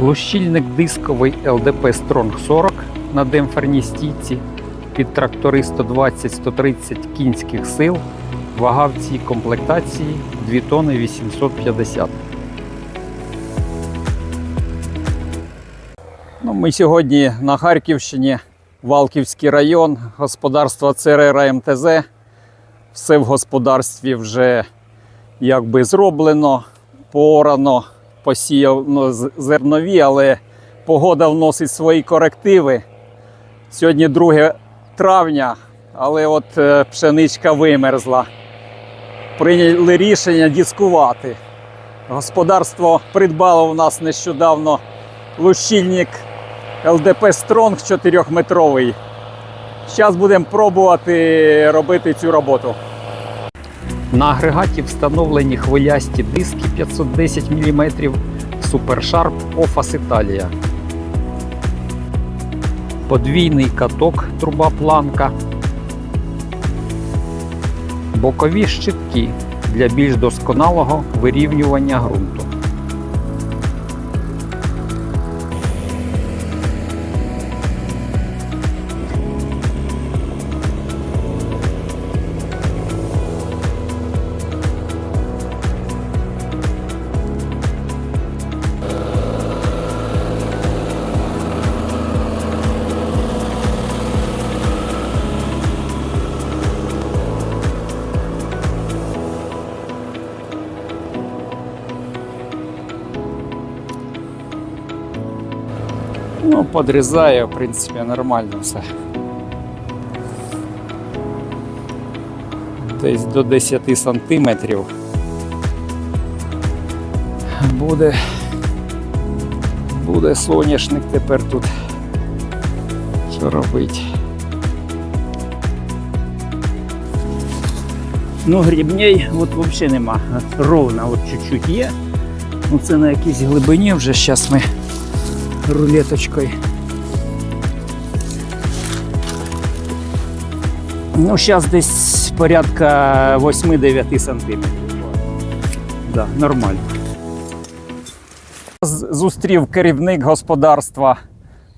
Лущильник дисковий LDP Strong 40 на демпферній стійці під трактори 120-130 кінських сил. Вага в цій комплектації 2 тонни 850. Ну, ми сьогодні на Харківщині, Валківський район, господарство ЦРР МТЗ. Все в господарстві вже якби зроблено, поорано, посіяно з- зернові, але погода вносить свої корективи. Сьогодні 2 травня, але от е, пшеничка вимерзла. Прийняли рішення дискувати. Господарство придбало у нас нещодавно лущильник ЛДП Стронг 4-метровий. Зараз будемо пробувати робити цю роботу. На агрегаті встановлені хвилясті диски 510 мм Super Sharp Ofas Italia. Подвійний каток труба планка. Бокові щитки для більш досконалого вирівнювання ґрунту. Ну, подрізає, в принципі, нормально все. Десь до 10 сантиметрів. Буде. Буде соняшник тепер тут. Що робить? Ну, грібней от взагалі нема. Ровно, от чуть-чуть є. Ну це на якійсь глибині вже зараз ми рулеточкою. Ну, зараз десь порядка 8-9 сантиметрів. Да, нормально. Зустрів керівник господарства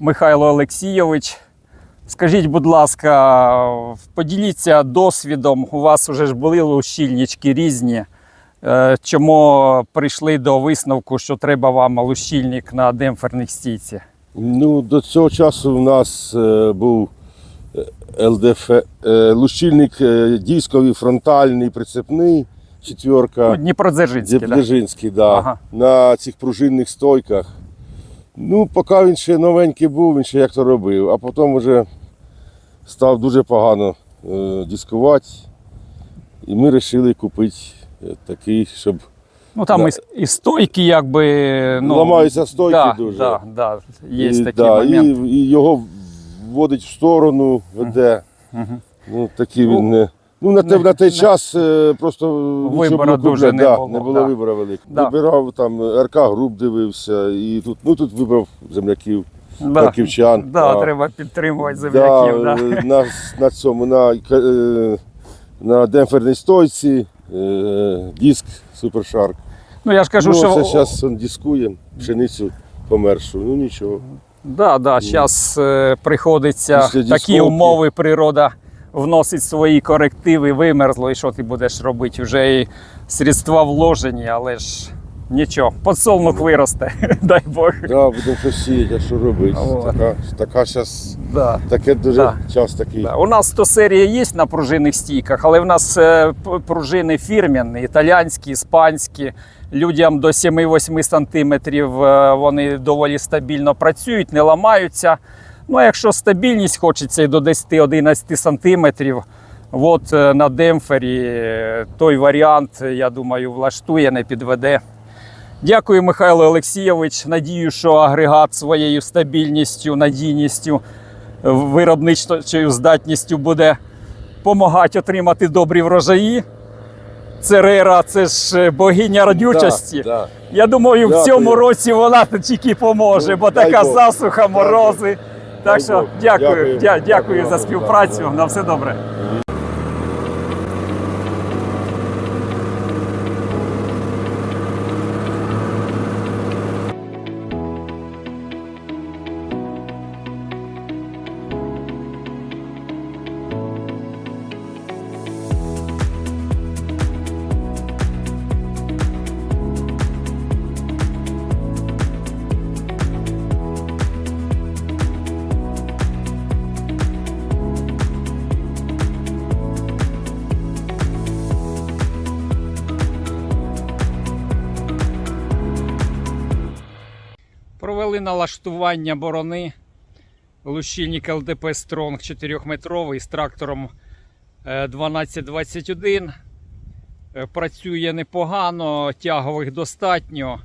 Михайло Олексійович. Скажіть, будь ласка, поділіться досвідом. У вас вже ж були лущильнички різні. Е, Чому прийшли до висновку, що треба вам лущильник на демпферній стійці? Ну, до цього часу в нас е, був е, ЛДФ, е, лущильник е, фронтальний, прицепний, четверка, Ну, Дніпродзержинський, так? Дзержинський, да, Ага. на цих пружинних стойках. Ну, поки він ще новенький був, він ще як то робив, а потім вже став дуже погано е, дискувати. І ми вирішили купити такий, щоб Ну там Да. і, і стойки, якби. Ну, Ламаються стойки да, дуже. Да, да, є і, такі да, моменти. і, і його вводить в сторону, веде. Мгм. Ну, такі Ну, він не. Ну, на, те, не- на той не- час е, просто Вибору дуже не да, було, не було да. вибору великого. Да. Вибирав там РК груп дивився, і тут, ну тут вибрав земляків, Да. харківчан. Да, А, треба підтримувати земляків. Да, е, На, на цьому, на, е, на демпферній стойці, е, диск Супершарк. Ну я ж кажу, ну, що зараз дискує пшеницю помершу. Ну нічого. да, да, зараз приходиться Після такі дисковки. умови, природа вносить свої корективи, вимерзло, і що ти будеш робити? Вже і средства вложені, але ж нічого, подсолнух виросте, дай Бог. Да, будемо щось сіяти, що робити. Така, така щас, Да. таке дуже Да. час такий. Да. У нас 100 серія є на пружинних стійках, але в нас е, пружини фірмені, італійські, іспанські. Людям до 7-8 сантиметрів е, вони доволі стабільно працюють, не ламаються. Ну, а якщо стабільність хочеться і до 10-11 сантиметрів, от е, на демпфері е, той варіант, я думаю, влаштує, не підведе. Дякую, Михайло Олексійович. Надію, що агрегат своєю стабільністю, надійністю, виробничою здатністю буде допомагати отримати добрі врожаї. Церера це ж е, богиня родючості. Да, да. Я думаю, в Дякую. цьому році вона тільки поможе, Ну, бо дай така Бог. засуха, морози. Так що дякую, Дякую. дякую, Дякую за співпрацю. Да, да. На все добре. Провели налаштування борони. Лущильник ЛДП Стронг 4-метровий з трактором е, 1221. Е, Працює непогано, тягових достатньо.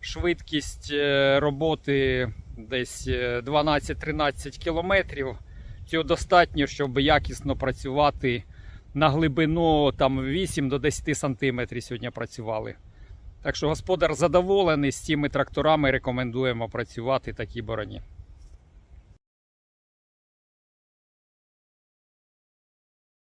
Швидкість е, роботи десь е, 12-13 кілометрів. Цього достатньо, щоб якісно працювати на глибину там 8 до 10 сантиметрів сьогодні працювали. Так що господар задоволений з цими тракторами рекомендуємо працювати такій бороні.